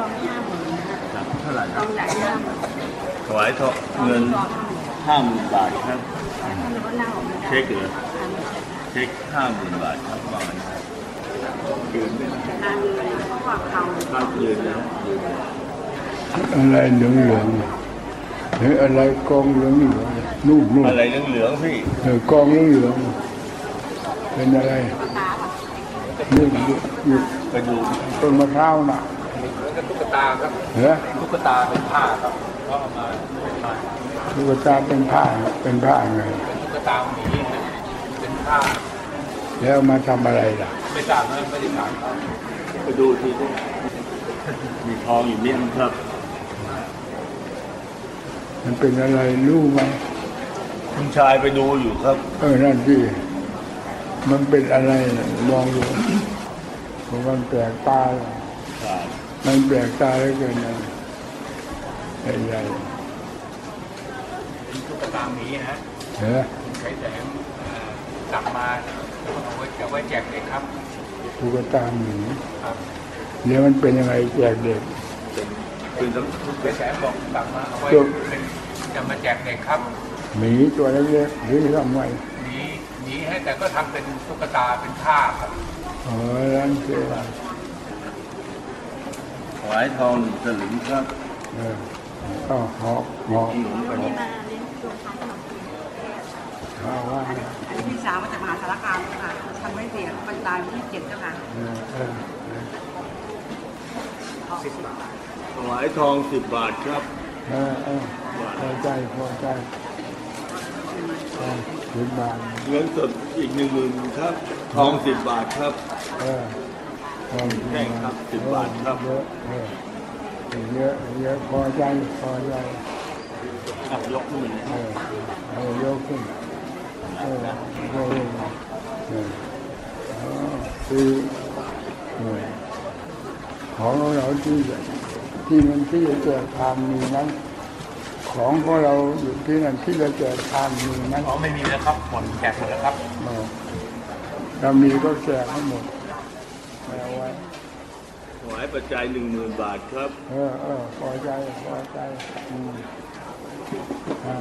ทองห้าหมื่นนะครับเท่าไหร่ทองใหญ่ห้าหมื่นถวายทองเงินทองห้าหมื่นห้าหมื่นบาทครับแต่ท่านก็เล่าไม่ได้เช็คเหรอทางเช็คเช็คห้าหมื่นบาทครับว่ามันยืนไหมทางเลยเพราะว่าเขาครับยืนนะอะไรเหลืองเหลืองๆหรืออะไรกองเหลืองเหลืองๆนู่นนู่นอะไรเหลืองๆพี่เออกองเหลืองเหลืองๆเป็นอะไรตาค่ะนี่อยู่อยู่ไปดูต้นมะพร้าวน่ะ ตุ๊กตาครับเหรอตุ๊กตาเป็นผ้าครับก็เอามาเป็นผ้าลูกตาเป็นผ้าเป็นผ้าไงตุ๊กตาหมีเป็นผ้า แล้วเอามาทำอะไรล่ะ ไม่ทราบนะไม่ได้ถามครับไปดูทีนึงมีทองอยู่นิดนึงครับ มันเป็นอะไรรู้ไหมคุณชายไปดูอยู่ครับ เออนั่นสิมันเป็นอะไรน่ะมองดูเพราะมันแปลกตาเลย มันแปลกตาเหลือเกินนะใหญ่เป็นตุ๊กตาหมีนะๆเหรอใช้แสงเอ่อจับมาเอาไว้เอาไว้แจกเด็กครับลูกตาหมีครับแล้วมันเป็นยังไงแจกเด็กเป็นต้องใช้แสงบอกจับมาเอาไว้จบเป็นจะมาแจกเด็กครับหมีตัวเล็กๆหรือทำไมหนีหนีให้แต่ก็ทำเป็นตุ๊กตาเป็นผ้าครับอ๋อร้านเสื้อถ วายทองหนึ่งสลึงครับเออก็หอกหอกขนมขนมมาเลี้ยงตัวค้าขนมข้าวว่าอันนี้พี่สาวมาจากมหาสารคามเจ้าค่ะทำไว้เสียบรรดาวันที่เจ็ดเจ้าค่ะเออเออเออถวายทองสิบบาทครับเออเออพอใจพอใจเออสิบบาทเงินสดอีกหนึ่งหมื่นครับ ทองสิบบาทครับ เออทอง แห้งครับ10บาทครับเยอะเยอะเยอะพอใจพอใจอะยกขึ้นเออเออยกขึ้นเออเออเอออ๋อคือของเราที่ที่มันที่จะแจกทานมีนั้น ของของเราอยู่ที่นั่นที่จะแจกทานมีนั้นอ๋อไม่มีแล้วครับหมดแจกหมดแล้วครับเรามีก็แจกให้หมดายปัจจัยหนึ่งหมื่นบาทครับ เออเออพอใจพอใจอืมอ่า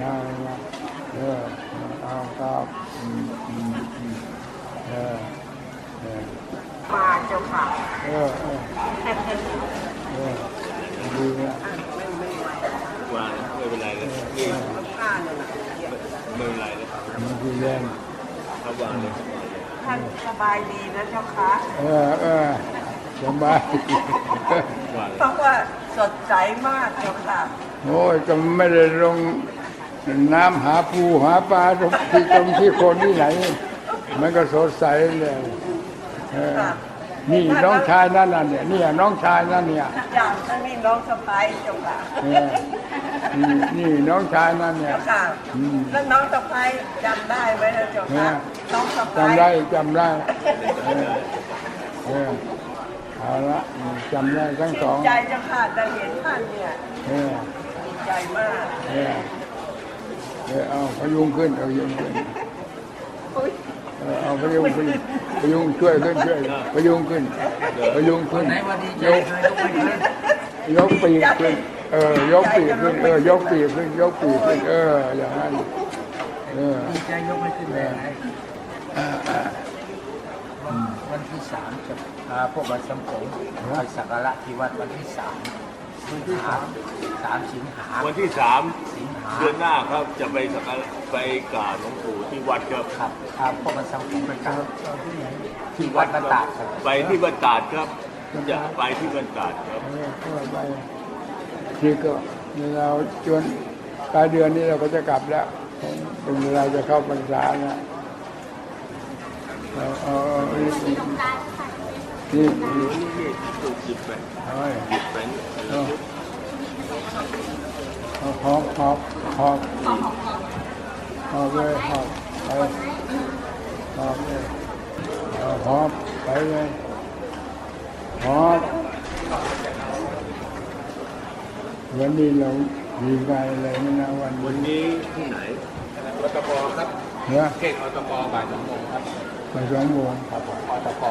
น่านะเออเอาครับอืมอืมอืมเออเออมาเจ้าค่ะเออเออเป็นเออดีนะไม่ไม่ไหวางไม่เป็นไรเลยนี่ผ้าเนี่ยไม่เป็นไรเลยครับมันคือแรงครับวางเลยท่านสบายดีนะเจ้าค่ะเออเออ สบายวางเพราะว่าสดใสมากเจ้าค่ะ โอ้ยก็ไม่ได้ลงน้ำหาปูหาปลาตรงที่ตรงที่คนที่ไหน มันก็สดใสเลยเออนี่น้องชายนั่นน่ะเนี่ยเนี่ยน้องชายนั่นเนี่ยอย่างท่านนี่น้องสบายเจ้าค่ะเออนี่นี่น้องชายนั่นเนี่ย เจ้าค่ะอืมแล้วน้องสะพ้ายจำได้ไหมนะเจ้าเนี่ค่ะยน้องสะพ้ายจำได้จำได้เออเออ เอาละจำได้ทั้งสดีองใจเจ้าค่ะได้เห็นท่านเนี่ยเออดีใจมากเออเออเอาพยุงขึ้นเอาพยุงขึ้นอุ๊ยเออเอาพยุงขึ้นพยุงช่วยขึ้นช่วยพยุงขึ้นพยุงขึ้นไหนว่าดีใจยกเลยยกไม่ขึ้นยกปีกขึ้นเออยกปีกขึ้นเออยกปีกขึ้นยกปีกขึ้นเอออย่างนั้นเออ ดีใจยกไม่ขึ้นเลยนะอ่าอ่า วันที่สามจะพาพวกมาสัมผงไปสักการะที่วัดวันที่สามสิงหาสามสิงหาวันที่สามสิงหาเดือนหน้าครับจะไปสักการะไปกราบหลวงปู่ที่วัดครับครับพาพวกมาสัมผงไปกราบที่วัดบ้านตาดครับไปที่บรรดาดครับจะไปที่บรรดาดครับเออก็ไปนี่ก็เราจนปลายเดือนนี้เราก็จะกลับแล้วเป็นเวลาจะเข้าพรรษาแล้ว เอาเอาเอานี่นี่นี่นี่ถูกจิบไปเอาไว้จิบไปเอาเอาหอบหอบหอบหอบเลยหอบไปหอบเลยเอาหอบไปเลยหอบวันนี้เรามีงานอะไรไหมนะวันวันนี้ที่ไหนอตกครับเนาะเขตอตกบ่ายสองโมงครับ ไปสองโมงครับผมอตก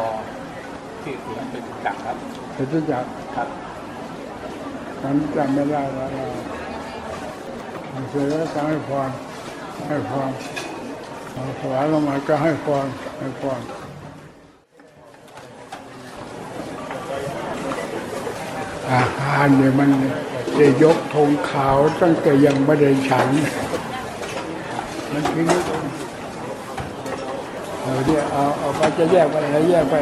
ที่ถึงเป็นจักรครับจะรู้จักครับอฉันจำไม่ได้ว่าเราเสร็จแล้วก็ให้พรให้พรเอาถวายลงมาก็ให้พรให้พรอาหารเนี่ยมันจะยกธงขาวตั้งแต่ยังไม่ได้ฉัน มันพินิจ เราเนี่ยเอาเอาไปจะแยกไปไหนแยกไป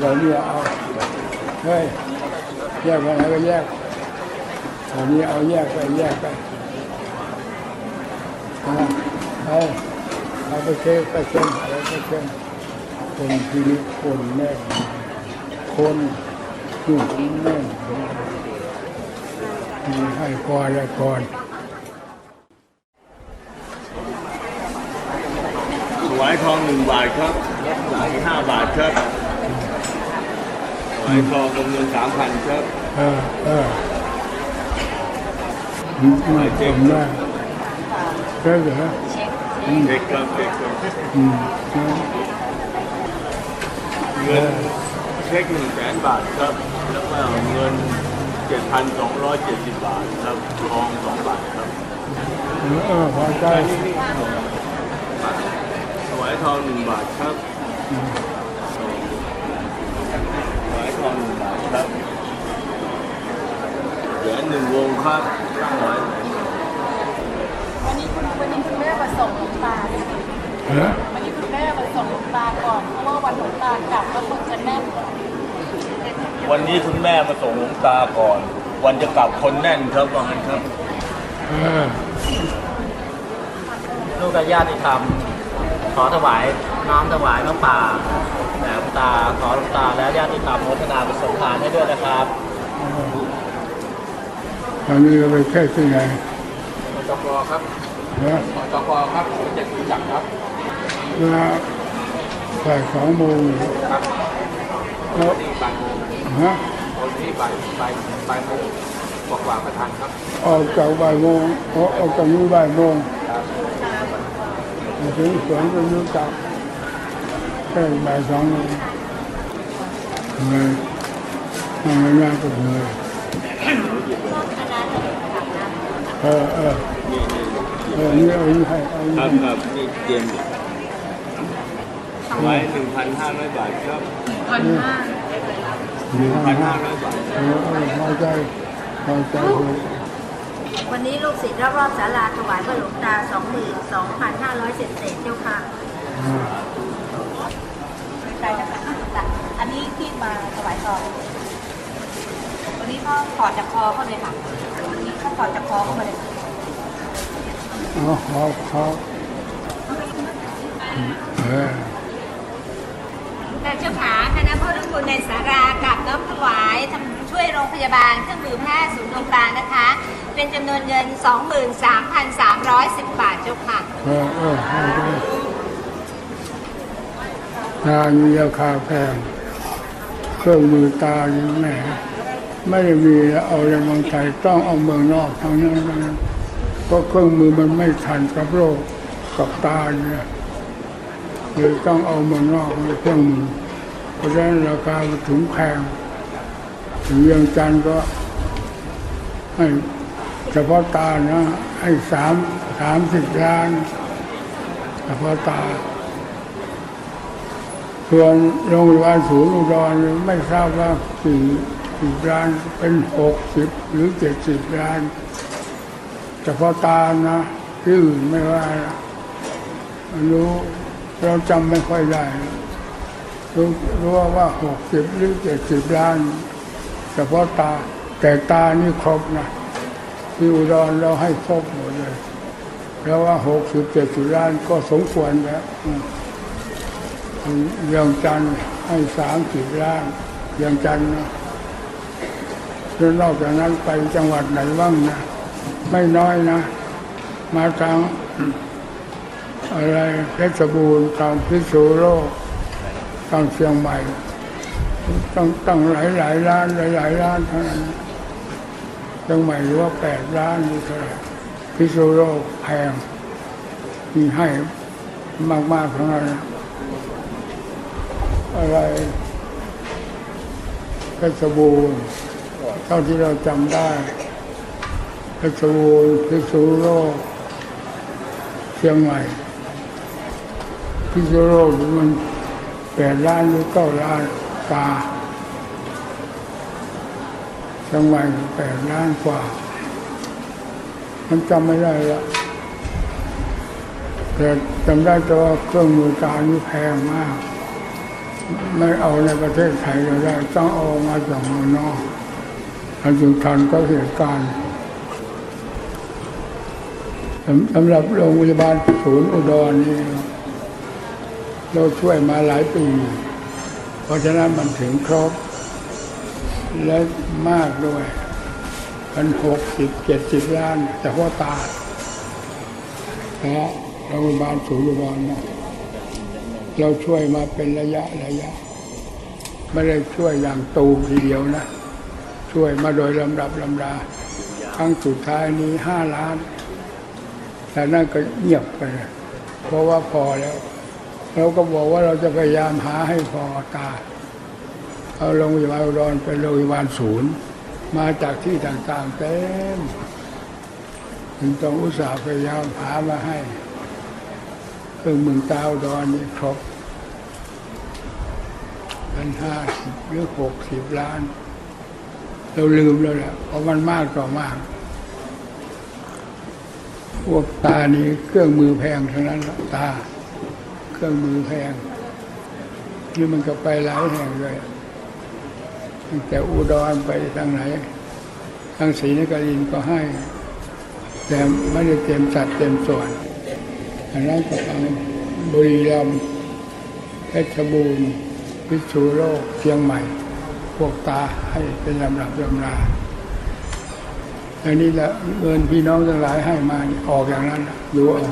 เราเนี่ยเอาเฮ้ยแยกไปไหนก็แยกเรานี้เอาแยกไปแยกไปเอาเอาเอาไปเช็คไปเช็คอะไรไปเช็คคนพินิจคนแน่คนนุ่มแน่มีให้พอและก่อน นึ่งบาทครับหลายห้าบาทครับถวายทองจำนวนสามพันครับเออเออไม่เจ็บได้ใช่เหรอเด็กครับเด็กครับอืมเงินเช็คหนึ่งแสนบาทครับ แล้วก็เงินเจ็ดพันสองร้อยเจ็ดสิบบาทครับทองสองบาทครับเออเออพอใจถวายทองหนึ่งบาทครับถวายทองหนึ่งบาทครับเหรียญหนึ่งวงครับถวายวันนี้คุณวันนี้คุณแม่มาส่งหลวงตาเนี่ยเออวันนี้คุณแม่มาส่งหลวงตาก่อนเพราะว่าวันหลวงตากลับแล้วคนจะแน่นวันนี้คุณแม่มาส่งหลวงตาก่อน วันจะกลับคนแน่นครับว่างั้นครับเออลูกกับญาติธรรม ขอถวายน้อมถวายน้ำป่าแด่หลวงตาขอหลวงตาและญาติธรรมโมทนาบุญสมทานให้ด้วยนะครับตอนนี้เราไปแค่ที่ไหนจกรครับเนอะจกรครับผมจะรู้จักครับเวลาบ่ายสองโมงแล้วที่บ่ายโมงฮะวันนี้บ่ายบ่ายบ่ายโมงกว่ากว่าประทันครับออกจากบ่ายโมงออกออกจากนี้บ่ายโมง มาถึงสวนก็รู้จักแค่บ่ายสองเหนื่อยทำงานงานก็เหนื่อยเออเออเออนี่เอานี่ให้เอาครับครับนี่เตรียมอยู่ถวายหนึ่งพันห้าร้อยบาทครับพันห้าหนึ่งพันห้าร้อยบาทเออเออพอใจพอใจเลย วันนี้ลูกศิษย์รอบๆศาลาถวายพระหลวงตา 22,500เศษเศษๆเจ้าค่ะอ่าใจนะคะอันนี้ที่มาถวายทองวันนี้พ่อถอดจากคอเขาเลยค่ะวันนี้เขาถอดจากคอเข้ามาเลยเอาขอขอเออแต่เจ้าขาคณะพ่อทุกคนในสารากับน้อมถวายทำช่วยโรงพยาบาลเครื่องมือแพทย์ศูนย์โรงพยาบาลนะคะ เป็นจำนวนเงิน 23,310 บาทเจ้าค่ะออเออให้ได้ตามีราคาแพง เครื่องมือตานี่แหมไม่ได้มีเอาในเมืองไทยต้องเอาเมืองนอกทางนั้นนั้นเพราะเครื่องมือมันไม่ทันกับโรคกับตาเนี่ยเลยต้องเอาเมืองนอกมาเครื่องมือเพราะฉะนั้นราคามันถึงแพงถึงเวียงจันทร์ก็ให้ เฉพาะตานะให้สามสามสิบล้านเฉพาะตา ส่วนโรงพยาบาลศูนย์อุดรไม่ทราบว่ากี่กี่ล้านเป็นหกสิบหรือเจ็ดสิบล้านเฉพาะตานะที่อื่นไม่ว่ารู้เราจำไม่ค่อยได้รู้รู้ว่าหกสิบหรือเจ็ดสิบล้านเฉพาะตาแต่ตานี่ครบนะ ที่อุดรเราให้ครบหมดเลยแล้วว่าหกสิบเจ็ดสิบล้านก็สมควรแล้วอืมเรียงจันให้สามสิบล้านเรียงจันนะแล้วนอกจากนั้นไปจังหวัดไหนบ้างนะไม่น้อยนะ มาทางอะไรเพชรบูรณ์ทางพิษณุโลกทางเชียงใหม่ตั้งตั้งหลายหลายล้านหลายหลายล้านเท่านั้น เชียงใหม่หรือว่าแปดล้านนี่เท่าไหร่พิษณุโลกแพงมีให้มากๆทั้งนั้นอะไรเพชรบูรณ์เท่าที่เราจำได้เพชรบูรณ์พิษณุโลกเชียงใหม่พิษณุโลกมันแปดล้านหรือเก้าล้านกา เชียงใหม่แปดล้านกว่า มันจำไม่ได้ละแต่จำได้แต่ว่าเครื่องมือการนี่แพงมาก ไม่เอาในประเทศไทยเราได้ ต้องเอามาจากเมืองนอกอันจึงทันก็เหตุการณ์สำสำหรับโรงพยาบาลศูนย์อุดรนี่เราช่วยมาหลายปี เพราะฉะนั้นมันถึงครบ และมากด้วยมันหกสิบเจ็ดสิบล้านแต่พ่อตานะโรงพยาบาลศูนย์อุดรนะเราช่วยมาเป็นระยะระยะ ไม่ได้ช่วยอย่างตูมทีเดียวนะ ช่วยมาโดยลำดับลำดาครั้งสุดท้ายนี้ห้าล้าน แต่นั่นก็เงียบไปเพราะว่าพอแล้ว เราก็บอกว่าเราจะพยายามหาให้พอตา เอาโรงพยาบาลอุดรเป็นโรงพยาบาลศูนย์ มาจากที่ต่างๆเต็มถึงต้องอุตส่าห์พยายามหามาให้เครื่องมือตาอุดรนี่ครบเป็นห้าสิบหรือหกสิบล้าน เราลืมแล้วแหละเพราะมันมากต่อมากพวกตานี่เครื่องมือแพงทั้งนั้นละตา เครื่องมือแพงนี่มันก็ไปหลายแห่งเลย แต่อุดรไปทางไหนทางศรีนครินทร์ก็ให้ แต่ไม่ได้เต็มสัดเต็มส่วนอันนั้นก็ทางบุรีรัมย์เพชรบูรณ์พิษณุโลกเชียงใหม่ พวกตาให้เป็นลำดับลำนาอันนี้ละเงินพี่น้องทั้งหลายให้มาออกอย่างนั้นน่ะดูเอา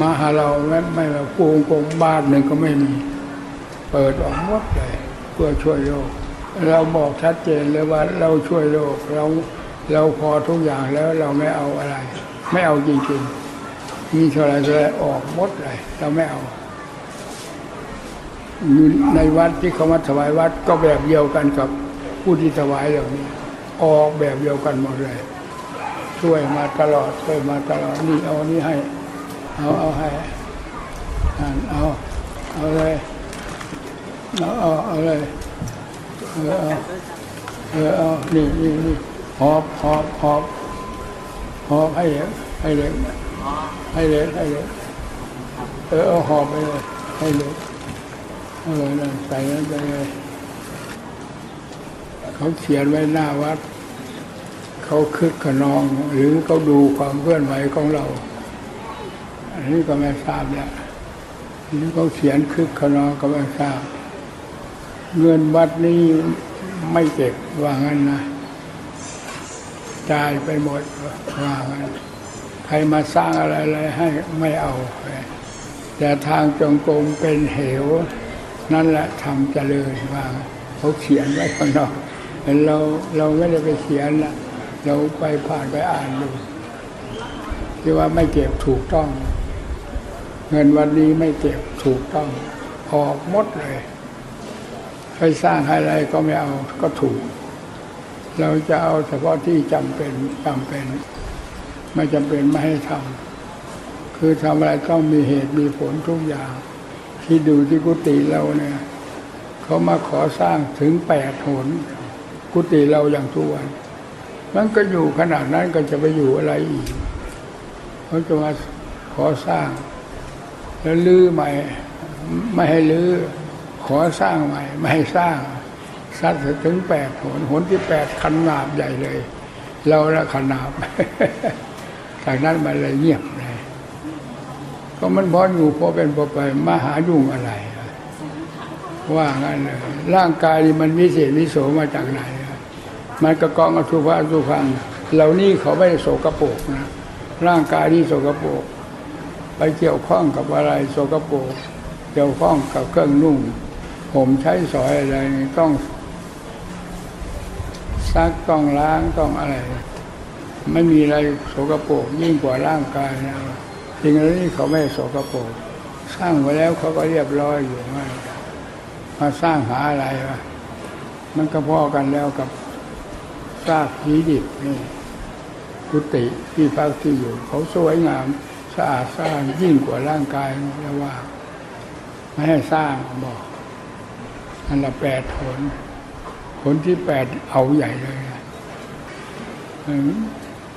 มาหาเราไม่ไม่ว่ากูกงบ้านหนึ่งก็ไม่มี เปิดออกหมดเลยเพื่อช่วยโลก เราบอกชัดเจนเลยว่าเราช่วยโลกเราเราพอทุกอย่างแล้วเราไม่เอาอะไร ไม่เอาจริงๆมีเท่าไรเท่าไรออกหมดเลยเราไม่เอาอยู่ในวัดที่เขามาถวายวัดก็แบบเดียวกันกับผู้ที่ถวายเหล่านี้ออกแบบเดียวกันหมดเลย ช่วยมาตลอดช่วยมาตลอดนี่เอานี่ให้ เอาเอาให้อ่าเอาเอาเลยเอาเอาเอาเลย เออเอาเออเอานี่นี่นี่หอบหอบหอบหอบให้เลยให้เล็กให้เล็กให้เล็กเออเอาหอบไปเลยให้เล็กเออนั่นใส่นั้นไปเลยเขาเขียนไว้หน้าวัด เขาคึกขนอง หรือเขาดูความเคลื่อนไหวของเรา อันนี้ก็ไม่ทราบแล้วหรือเขาเขียนคึกขนองก็ไม่ทราบ เงินวัดนี้ไม่เก็บว่างั้นนะจ่ายไปหมดว่างั้นใครมาสร้างอะไรอะไรให้ไม่เอา แต่ทางจงกรมเป็นเหว นั่นแหละทำเจริญว่างั้นเขาเขียนไว้ข้างนอกเราเราไม่ได้ไปเขียนนะเราไปผ่านไปอ่านดูที่ว่าไม่เก็บถูกต้อง เงินวันนี้ไม่เก็บถูกต้องออกหมดเลย ให้สร้างให้อะไรก็ไม่เอาก็ถูก เราจะเอาเฉพาะที่จำเป็นจำเป็น ไม่จำเป็นไม่ให้ทำคือทำอะไรต้องมีเหตุมีผลทุกอย่างที่ดูที่กุฏิเราเนี่ยเขามาขอสร้างถึงแปดหนกุฏิเราอย่างทุกวันมันก็อยู่ขนาดนั้นก็จะไปอยู่อะไรอีกเขาจะมาขอสร้าง แล้วลื้อใหม่ ไม่ให้ลื้อ ขอสร้างใหม่ ไม่ให้สร้างสัตว์ถึงแปดหนหนที่แปดขนาบใหญ่เลย เราละขนาบจากนั้นมันเลยเงียบเลยก็มันพออยู่พอเป็นพอไปมาหายุ่งอะไรว่างั้นเลยร่างกายมันวิเศษวิโสมาจากไหน มันกระกองอสุภะอสุพังเหล่านี้เขาไม่โสกโปรกนะร่างกายนี่โสกโปรกไปเกี่ยวข้องกับอะไรโสกโปรกเกี่ยวข้องกับเครื่องนุ่ง ผมใช้สอยอะไรต้องซักต้องล้างต้องอะไร ไม่มีอะไรโสกโปรกยิ่งกว่าร่างกายนะสิ่งเหล่านี้เขาไม่โสกโปรกสร้างไว้แล้วเขาก็เรียบร้อยอยู่ไม่มาสร้างหาอะไรวะมันก็พอกันแล้วกับซากผีดิบนี่กุฏิที่พักที่อยู่ เขาสวยงามสะอาดสะอ้านยิ่งกว่าร่างกายแล้วว่า ไม่ให้สร้างบอก อันละแปดผล ผลที่แปดเอาใหญ่เลย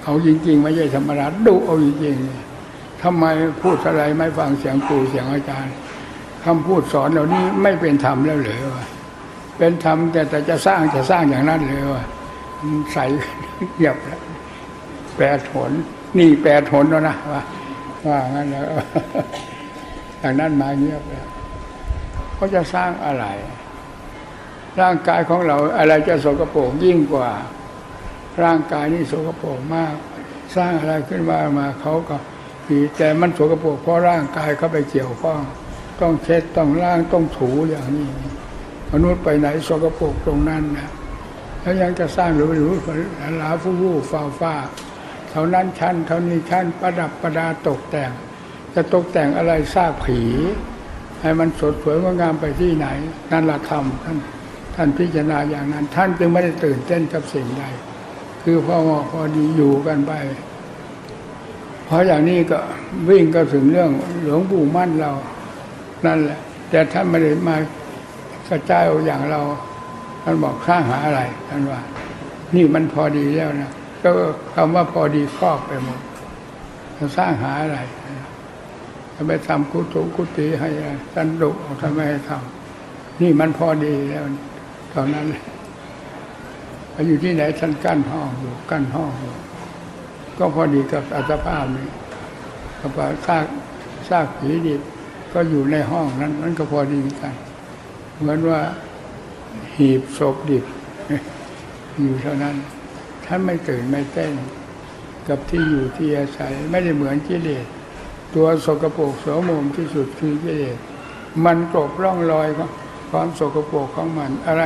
เอาจริง ๆ ไม่ใช่ธรรมดาดุเอาจริงๆทำไมพูดอะไรไม่ฟังเสียงครูเสียงอาจารย์คำพูดสอนเหล่านี้ไม่เป็นธรรมแล้วเหรอวะเป็นธรรมแต่แต่จะสร้างจะสร้างอย่างนั้นเลยวะใส่เงียบแล้วแปดผลนี่แปดผลแล้วนะว่าว่างั้นแล้วอย่างนั้นมาเงียบแล้วเขาจะสร้างอะไร ร่างกายของเราอะไรจะสกปรกยิ่งกว่า ร่างกายนี่สกปรกมาก สร้างอะไรขึ้นมามาเขาก็ดีแต่มันสกปรกเพราะร่างกายเขาไปเกี่ยวข้อง ต้องเช็ดต้องล้างต้องถูอย่างนี้ มนุษย์ไปไหนสกปรกตรงนั้นนะแล้วยังจะสร้างหรือไม่รู้ลาผู้ผู้ฟ้าฟ้าเท่านั้นชั้นเท่านี้ชั้นประดับประดาตกแต่ง จะตกแต่งอะไรซากผี ให้มันสดสวยงดงามไปที่ไหนนั่นละธรรมท่าน ท่านพิจารณาอย่างนั้น ท่านจึงไม่ได้ตื่นเต้นกับสิ่งใด คือพอเหมาะพอดีอยู่กันไป เพราะอย่างนี้ก็วิ่งก็ถึงเรื่องหลวงปู่มั่นเรา นั่นแหละ แต่ท่านไม่ได้มากระจายอย่างเรา ท่านบอกสร้างหาอะไร ท่านว่า นี่มันพอดีแล้วนะ ก็คำว่าพอดีครอบไปหมดจะสร้างหาอะไรจะไปทำกุฏิกุฏิให้ท่านดุท่านไมให้ทำนี่มันพอดีแล้ว ตอนนั้นอยู่ที่ไหนท่านกั้นห้องอยู่กั้นห้องอยู่ก็พอดีกับอัตภาพนี้กับว่าซากซากผีดิบก็อยู่ในห้องนั้น นั่นก็พอดีกัน เหมือนว่าหีบศพดิบ อยู่เท่านั้น ท่านไม่ตื่นไม่เต้น กับที่อยู่ที่อาศัยไม่ได้เหมือนกิเลสตัวสกปรกโสมมที่สุดคือกิเลสมันกลบร่องรอยของ ความโสกปรกของมัน อะไร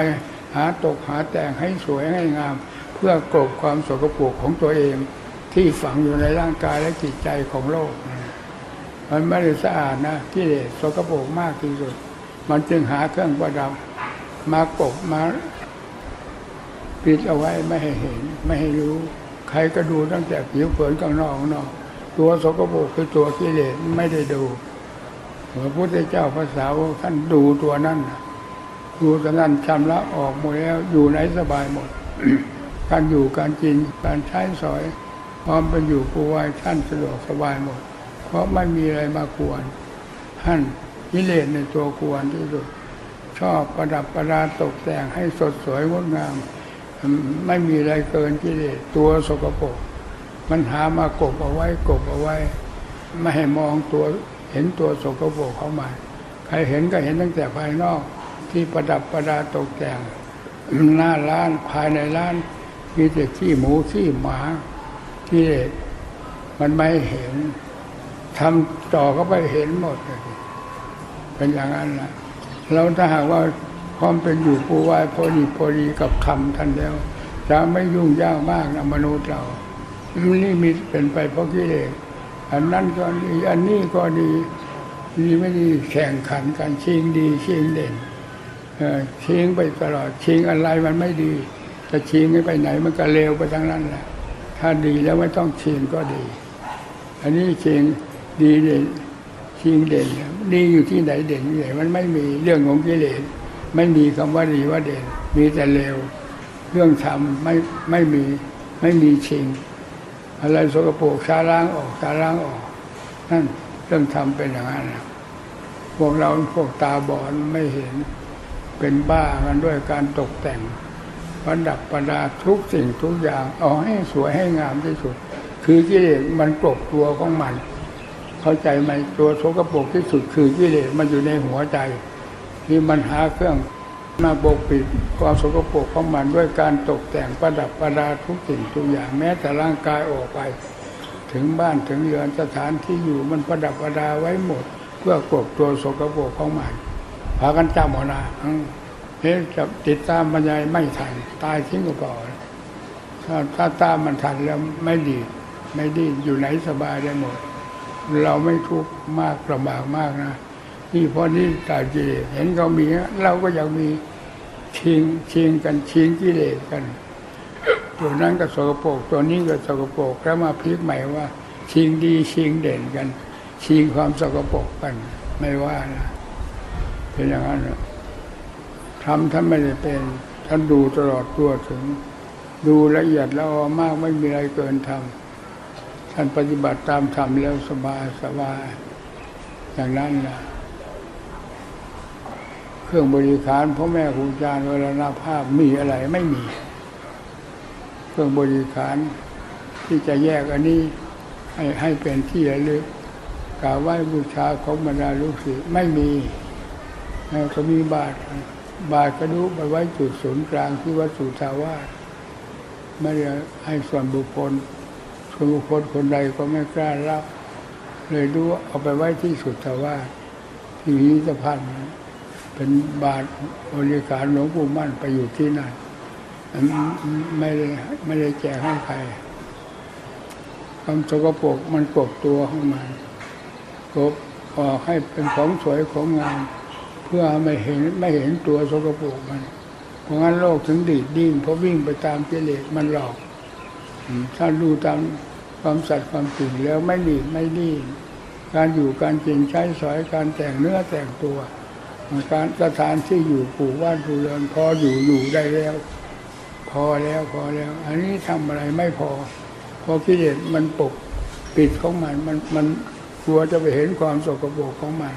หาตกหาแต่งให้สวยให้งาม เพื่อกลบความโสกปรกของตัวเอง ที่ฝังอยู่ในร่างกายและจิตใจของโลก มันไม่ได้สะอาดนะกิเลสสกปรกมากที่สุด มันจึงหาเครื่องประดับมากบมาปิดเอาไว้ไม่ให้เห็นไม่ให้รู้ ใครก็ดูตั้งแต่ผิวเผินข้างนอกนอก ตัวสกปรกคือตัวกิเลสไม่ได้ดูพระพุทธเจ้าพระสาวท่านดูตัวนั้นนะ ดูตัวนั้นชำระออกหมดแล้วอยู่ไหนสบายหมด การอยู่การกินการใช้สอยความเป็นอยู่ผู้วายท่านสะดวกสบายหมด เพราะไม่มีอะไรมากวนท่านกิเลสในตัวกวนที่สุด ชอบประดับประดาตกแต่งให้สดสวยงดงาม ไม่มีอะไรเกินกิเลสตัวสกปรกมันหามากบเอาไว้กบเอาไว้ ไม่ให้มองตัวเห็นตัวสกปรกเข้ามา ใครเห็นก็เห็นตั้งแต่ภายนอก ที่ประดับประดาตกแต่งหน้าร้านภายในร้าน มีแต่ขี้หมูขี้หมาที่มันไม่เห็นทำต่อก็ไปเห็นหมดเลยเป็นอย่างนั้นนะเราถ้าหากว่าความเป็นอยู่ปูวายพอดีพอดีกับคำท่านแล้ว จะไม่ยุ่งยากมากนะมนุษย์เรานี่มีเป็นไปเพราะกิเลสอันนั้นก็ดีอันนี้ก็ดีดีไม่ดีแข่งขันกันชิงดีชิงเด่น เอ่อชิงไปตลอดชิงอะไรมันไม่ดีจะชิงให้ไปไหนมันก็เลวไปทั้งนั้นแหละถ้าดีแล้วไม่ต้องชิงก็ดี อันนี้ชิงดีเด่นชิงเด่นดีอยู่ที่ไหนเด่นที่ไหนมันไม่มีเรื่องของกิเลสไม่มีคำว่าดีว่าเด่น มีแต่เลวเรื่องทำไม่ไม่มีไม่มีชิงอะไรสกปรกชาล้างออกชาล้างออกนั่นเรื่องทำเป็นอย่างนั้นพวกเราพวกตาบอดไม่เห็น เป็นบ้ากันด้วยการตกแต่งประดับประดาทุกสิ่งทุกอย่าง เอาให้สวยให้งามที่สุด คือกิเลสมันกลบตัวของมัน เข้าใจไหมตัวโสกปรกที่สุด คือกิเลสมันอยู่ในหัวใจที่มันหาเครื่องมาปกปิดความสกปรกของมันด้วยการตกแต่งประดับประดาทุกสิ่งทุกอย่างแม้แต่ร่างกายออกไป ถึงบ้านถึงเรือนสถานที่อยู่มันประดับประดาไว้หมด เพื่อกลบตัวสกปรกของมัน พากันจำเอานะอืมเฮ้ยจะติดตามบรรยายไม่ทัน ตายทิ้งก็ก่อนถ้าถ้าตามมันทันแล้วไม่ดี ไม่ดีอยู่ไหนสบายได้หมด เราไม่ทุกข์มากลำบากมากนะนี่เพราะนี่ตากิเลสเห็นเขามีเราก็อยากมีชิงชิงกันชิงกิเลสกัน ตัวนั้นก็สกปรกตัวนี้ก็สกปรกแล้วมาพลิกใหม่ว่า ชิงดีชิงเด่นกัน ชิงความสกปรกกันไม่ว่านะ เป็นอย่างนั้นนะทำท่านไม่ได้เป็นท่านดูตลอดตัวถึง ดูละเอียดแล้วมากไม่มีอะไรเกินทำท่านปฏิบัติตามธรรมแล้วสบายสบายอย่างนั้นนะเครื่องบริการพ่อแม่ครูอาจารย์เวลาหน้าภาพมีอะไรไม่มี เครื่องบริการที่จะแยกอันนี้ให้ให้เป็นที่ระลึกกราบไหว้บูชาของบรรดาลูกศิษย์ไม่มี ก็มีบาทบาทกระดูกไปไว้จุดศูนย์กลางที่วัดสุทาวาสไม่ได้ให้ส่วนบุคคลส่วนบุคคลคนใดก็ไม่กล้ารับ เลยดูเอาไปไว้ที่สุทาวาสที่พิพิธภัณฑ์เป็นบาทบริการหลวงปู่มั่นไปอยู่ที่นั่นไม่ได้ไม่ได้แจกให้ใครความสกปรกมันกบตัวของมันกบออกให้เป็นของสวยของงาม เพื่อไม่เห็นไม่เห็นตัวสกปรกมันเพราะงั้นโลกถึงดีดดิ้นเพราะวิ่งไปตามกิเลสมันหลอกถ้าดูตามความสัตย์ความจริงแล้วไม่ดีดไม่ดิ้นการอยู่การกินใช้สอยการแต่งเนื้อแต่งตัวการสถานที่อยู่ปลูกว่านปลูกเรือนพออยู่อยู่ได้แล้ว พอแล้วพอแล้ว อันนี้ทำอะไรไม่พอพราะกิเลสมันปกปิดของมันมันมันกลัวจะไปเห็นความสกปรกของมัน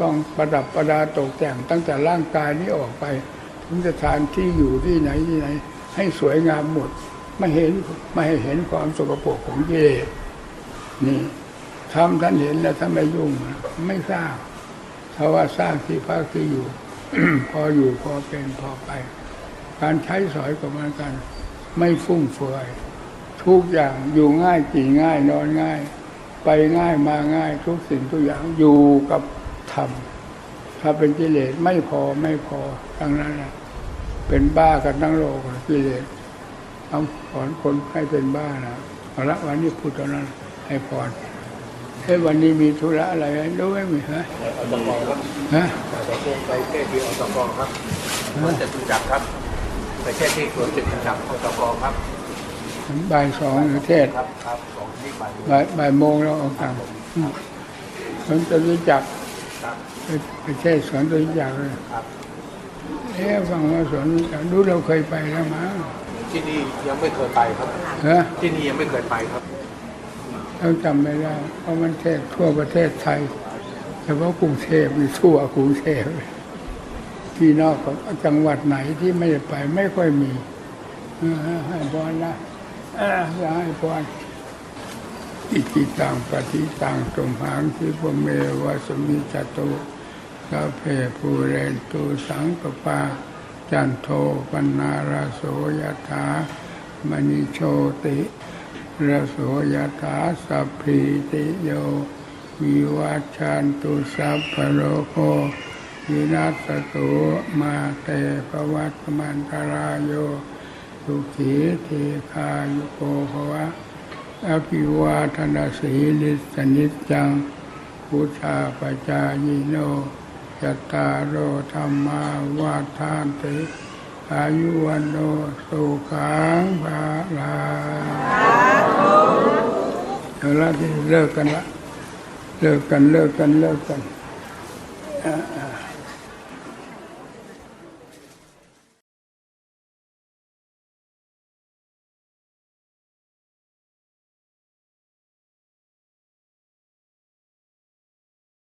ต้องประดับประดาตกแต่งตั้งแต่ร่างกายนี้ออกไป ถึงสถานที่อยู่ที่ไหนที่ไหน ให้สวยงามหมด ไม่เห็นไม่ให้เห็นความสกปรกของกิเลสนี่ทำท่านเห็นแล้วท่านไม่ยุ่งไม่ทราบเพราะว่าสร้างที่พักที่อยู่ พออยู่พอเป็นพอไป การใช้สอยก็เหมือนกัน ไม่ฟุ่มเฟือยทุกอย่างอยู่ง่ายกินง่ายนอนง่าย ไปง่ายมาง่าย ทุกสิ่งทุกอย่างอยู่กับ ธรรม ถ้าเป็นกิเลสไม่พอไม่พอทั้งนั้นนะเป็นบ้ากันทั้งโลกอะกิเลสต้องสอนคนให้เป็นบ้านะเอาละวันนี้พูดตอนนั้น ให้พรเฮ้ยวันนี้มีธุระอะไรรู้ไหมมีฮะอตกครับฮะไปเทศไปเทศที่อตกครับสวนจตุจักรครับไปเทศที่สวนจตุจักรอตกครับบ่ายสองหรือเทศครับครับสองที่บ่ายบ่ายบ่ายโมงแล้วออกต่างอืมสวนจตุจักรครับ ไปไปเทศสวนจตุจักรเลยครับเอ๊ะฟังว่าสวนจตุจักรดูเราเคยไปแล้วมั้งที่นี่ยังไม่เคยไปครับฮะที่นี่ยังไม่เคยไปครับเราจำไม่ได้เพราะมันเทศทั่วประเทศไทยเฉพาะกรุงเทพนี่ทั่วกรุงเทพเลยที่นอกของจังหวัดไหนที่ไม่ได้ไปไม่ค่อยมีเออให้พรนะเอออย่าให้พร อิจิตังปฏิตังตุมหังคิปเมวะสมิจตุกาเพภูเรนตูสังกปา จันโทปนาราโสยถามณิโชติราโสยถาสัพพิติโยวิวัชชันตุสัพพโรโควินัสตุมาเตปวัตมันตรายโยสุขีเทคายุโกภวะ อภิวาทนาสีลิสนิจจังพุทธาปจายโนยตตารโอธรรมาวาทานติอายุวันโนสุขังภาลาเดี๋ยวละที่เลิกกันละ เลิกกันเลิกกันเลิกกันอ่า